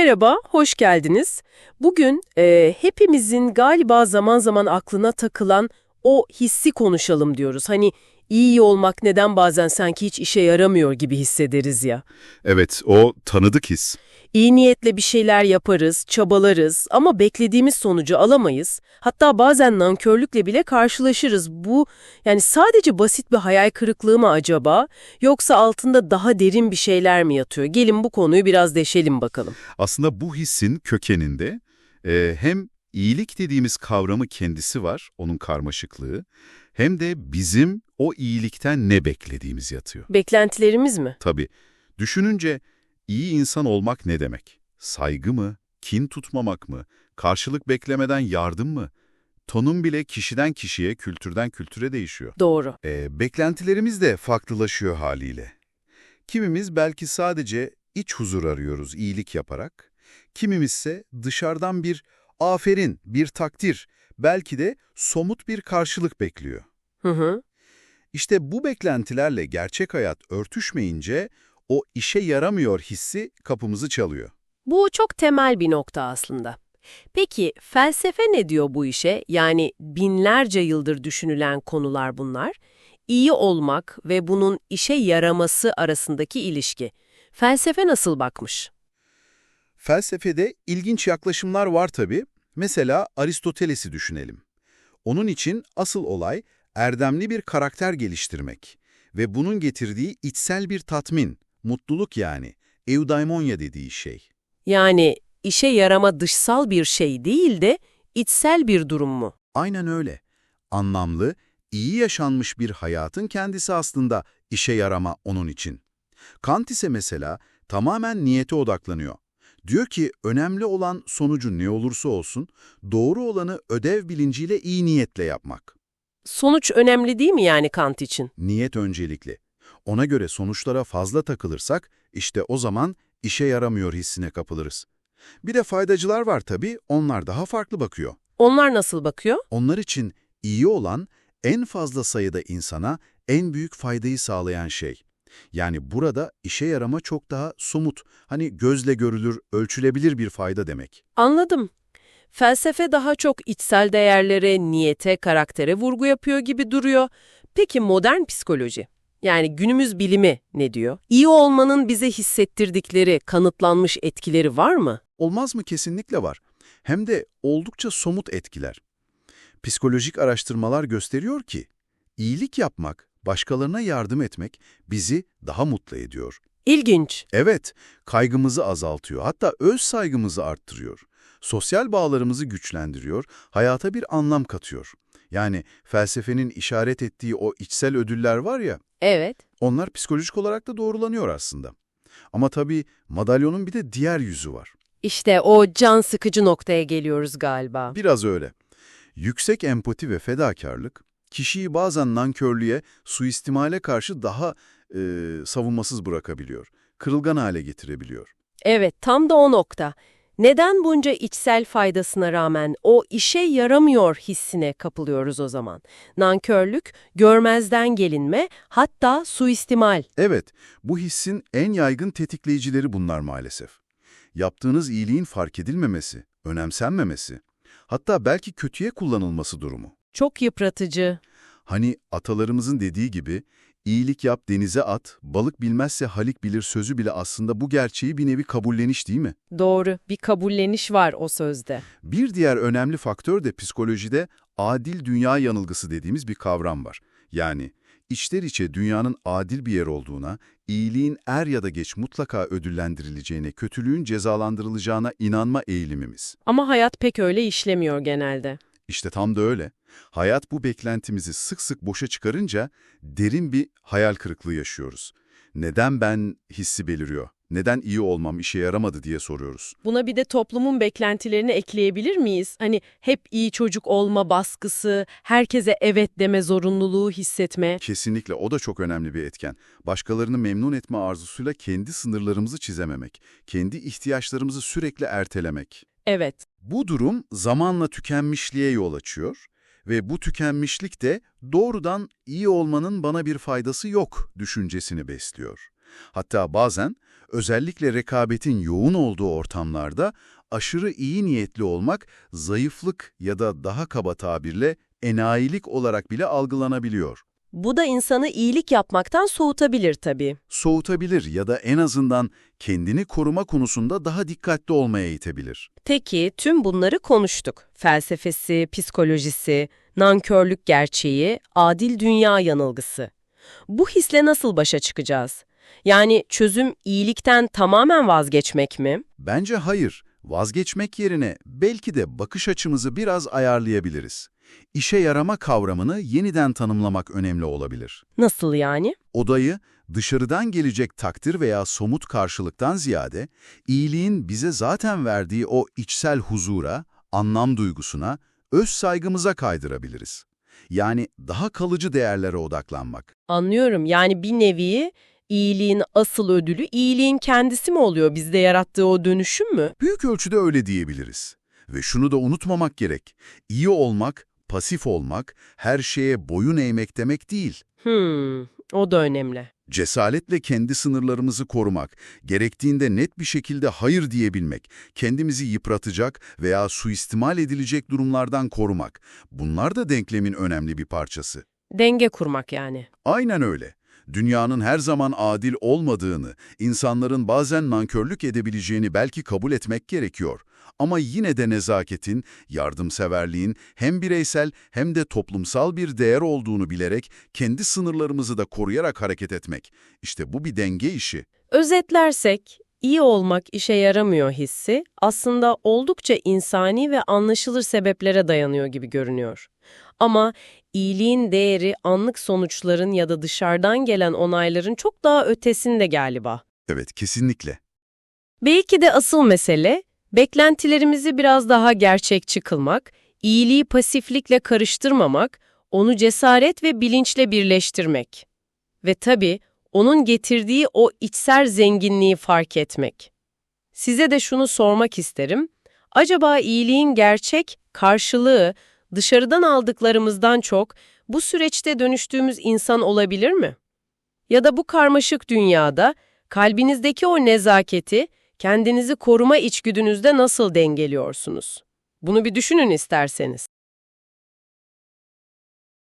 Merhaba, hoş geldiniz. Bugün e, hepimizin galiba zaman zaman aklına takılan o hissi konuşalım diyoruz. Hani iyi olmak neden bazen sanki hiç işe yaramıyor gibi hissederiz ya. Evet, o tanıdık his. İyi niyetle bir şeyler yaparız, çabalarız ama beklediğimiz sonucu alamayız. Hatta bazen nankörlükle bile karşılaşırız. Bu yani sadece basit bir hayal kırıklığı mı acaba yoksa altında daha derin bir şeyler mi yatıyor? Gelin bu konuyu biraz deşelim bakalım. Aslında bu hissin kökeninde e, hem iyilik dediğimiz kavramı kendisi var, onun karmaşıklığı, hem de bizim o iyilikten ne beklediğimiz yatıyor. Beklentilerimiz mi? Tabii, düşününce iyi insan olmak ne demek? Saygı mı? Kin tutmamak mı? Karşılık beklemeden yardım mı? Tonun bile kişiden kişiye, kültürden kültüre değişiyor. Doğru. E, beklentilerimiz de farklılaşıyor haliyle. Kimimiz belki sadece iç huzur arıyoruz iyilik yaparak, kimimizse dışarıdan bir aferin, bir takdir, belki de somut bir karşılık bekliyor. Hı hı. İşte bu beklentilerle gerçek hayat örtüşmeyince o işe yaramıyor hissi kapımızı çalıyor. Bu çok temel bir nokta aslında. Peki felsefe ne diyor bu işe? Yani binlerce yıldır düşünülen konular bunlar. İyi olmak ve bunun işe yaraması arasındaki ilişki. Felsefe nasıl bakmış? Felsefede ilginç yaklaşımlar var tabii. Mesela Aristoteles'i düşünelim. Onun için asıl olay erdemli bir karakter geliştirmek ve bunun getirdiği içsel bir tatmin, mutluluk yani, eudaimonia dediği şey. Yani işe yarama dışsal bir şey değil de içsel bir durum mu? Aynen öyle. Anlamlı, iyi yaşanmış bir hayatın kendisi aslında işe yarama onun için. Kant ise mesela tamamen niyete odaklanıyor. Diyor ki önemli olan sonucu ne olursa olsun, doğru olanı ödev bilinciyle iyi niyetle yapmak. Sonuç önemli değil mi yani Kant için? Niyet öncelikli. Ona göre sonuçlara fazla takılırsak, işte o zaman işe yaramıyor hissine kapılırız. Bir de faydacılar var tabii, onlar daha farklı bakıyor. Onlar nasıl bakıyor? Onlar için iyi olan en fazla sayıda insana en büyük faydayı sağlayan şey. Yani burada işe yarama çok daha somut, hani gözle görülür, ölçülebilir bir fayda demek. Anladım. Felsefe daha çok içsel değerlere, niyete, karaktere vurgu yapıyor gibi duruyor. Peki modern psikoloji? Yani günümüz bilimi ne diyor? İyi olmanın bize hissettirdikleri, kanıtlanmış etkileri var mı? Olmaz mı? Kesinlikle var. Hem de oldukça somut etkiler. Psikolojik araştırmalar gösteriyor ki, iyilik yapmak, başkalarına yardım etmek bizi daha mutlu ediyor. İlginç. Evet, kaygımızı azaltıyor, hatta öz saygımızı arttırıyor. Sosyal bağlarımızı güçlendiriyor, hayata bir anlam katıyor. Yani felsefenin işaret ettiği o içsel ödüller var ya, Evet. onlar psikolojik olarak da doğrulanıyor aslında. Ama tabii madalyonun bir de diğer yüzü var. İşte o can sıkıcı noktaya geliyoruz galiba. Biraz öyle. Yüksek empati ve fedakarlık, kişiyi bazen nankörlüğe, suistimale karşı daha e, savunmasız bırakabiliyor. Kırılgan hale getirebiliyor. Evet, tam da o nokta. Neden bunca içsel faydasına rağmen o işe yaramıyor hissine kapılıyoruz o zaman? Nankörlük, görmezden gelinme, hatta suistimal. Evet, bu hissin en yaygın tetikleyicileri bunlar maalesef. Yaptığınız iyiliğin fark edilmemesi, önemsenmemesi, hatta belki kötüye kullanılması durumu. Çok yıpratıcı. Hani atalarımızın dediği gibi, iyilik yap denize at, balık bilmezse halik bilir sözü bile aslında bu gerçeği bir nevi kabulleniş değil mi? Doğru, bir kabulleniş var o sözde. Bir diğer önemli faktör de psikolojide adil dünya yanılgısı dediğimiz bir kavram var. Yani içler içe dünyanın adil bir yer olduğuna, iyiliğin er ya da geç mutlaka ödüllendirileceğine, kötülüğün cezalandırılacağına inanma eğilimimiz. Ama hayat pek öyle işlemiyor genelde. İşte tam da öyle. Hayat bu beklentimizi sık sık boşa çıkarınca derin bir hayal kırıklığı yaşıyoruz. Neden ben hissi beliriyor? Neden iyi olmam işe yaramadı diye soruyoruz. Buna bir de toplumun beklentilerini ekleyebilir miyiz? Hani hep iyi çocuk olma baskısı, herkese evet deme zorunluluğu hissetme. Kesinlikle o da çok önemli bir etken. Başkalarını memnun etme arzusuyla kendi sınırlarımızı çizememek, kendi ihtiyaçlarımızı sürekli ertelemek. Evet, Bu durum zamanla tükenmişliğe yol açıyor ve bu tükenmişlik de doğrudan iyi olmanın bana bir faydası yok düşüncesini besliyor. Hatta bazen Özellikle rekabetin yoğun olduğu ortamlarda aşırı iyi niyetli olmak zayıflık ya da daha kaba tabirle enayilik olarak bile algılanabiliyor. Bu da insanı iyilik yapmaktan soğutabilir tabii. Soğutabilir ya da en azından kendini koruma konusunda daha dikkatli olmaya itebilir. Peki tüm bunları konuştuk. Felsefesi, psikolojisi, nankörlük gerçeği, adil dünya yanılgısı. Bu hisle nasıl başa çıkacağız? Yani çözüm iyilikten tamamen vazgeçmek mi? Bence hayır, vazgeçmek yerine belki de bakış açımızı biraz ayarlayabiliriz. İşe yarama kavramını yeniden tanımlamak önemli olabilir. Nasıl yani? Odayı dışarıdan gelecek takdir veya somut karşılıktan ziyade iyiliğin bize zaten verdiği o içsel huzura, anlam duygusuna, öz saygımıza kaydırabiliriz. Yani daha kalıcı değerlere odaklanmak. Anlıyorum. Yani bir nevi iyiliğin asıl ödülü iyiliğin kendisi mi oluyor bizde yarattığı o dönüşüm mü? Büyük ölçüde öyle diyebiliriz. Ve şunu da unutmamak gerek. İyi olmak, pasif olmak, her şeye boyun eğmek demek değil. Hmm, o da önemli. Cesaretle kendi sınırlarımızı korumak, gerektiğinde net bir şekilde hayır diyebilmek, kendimizi yıpratacak veya suistimal edilecek durumlardan korumak. Bunlar da denklemin önemli bir parçası. Denge kurmak yani. Aynen öyle. Dünyanın her zaman adil olmadığını, insanların bazen nankörlük edebileceğini belki kabul etmek gerekiyor. Ama yine de nezaketin, yardımseverliğin hem bireysel hem de toplumsal bir değer olduğunu bilerek kendi sınırlarımızı da koruyarak hareket etmek. İşte bu bir denge işi. Özetlersek, iyi olmak işe yaramıyor hissi aslında oldukça insani ve anlaşılır sebeplere dayanıyor gibi görünüyor. Ama iyiliğin değeri anlık sonuçların ya da dışarıdan gelen onayların çok daha ötesinde galiba. Evet, kesinlikle. Belki de asıl mesele, beklentilerimizi biraz daha gerçekçi kılmak, iyiliği pasiflikle karıştırmamak, onu cesaret ve bilinçle birleştirmek. Ve tabii onun getirdiği o içsel zenginliği fark etmek. Size de şunu sormak isterim. Acaba iyiliğin gerçek karşılığı dışarıdan aldıklarımızdan çok bu süreçte dönüştüğümüz insan olabilir mi? Ya da bu karmaşık dünyada kalbinizdeki o nezaketi kendinizi koruma içgüdünüzde nasıl dengeliyorsunuz? Bunu bir düşünün isterseniz.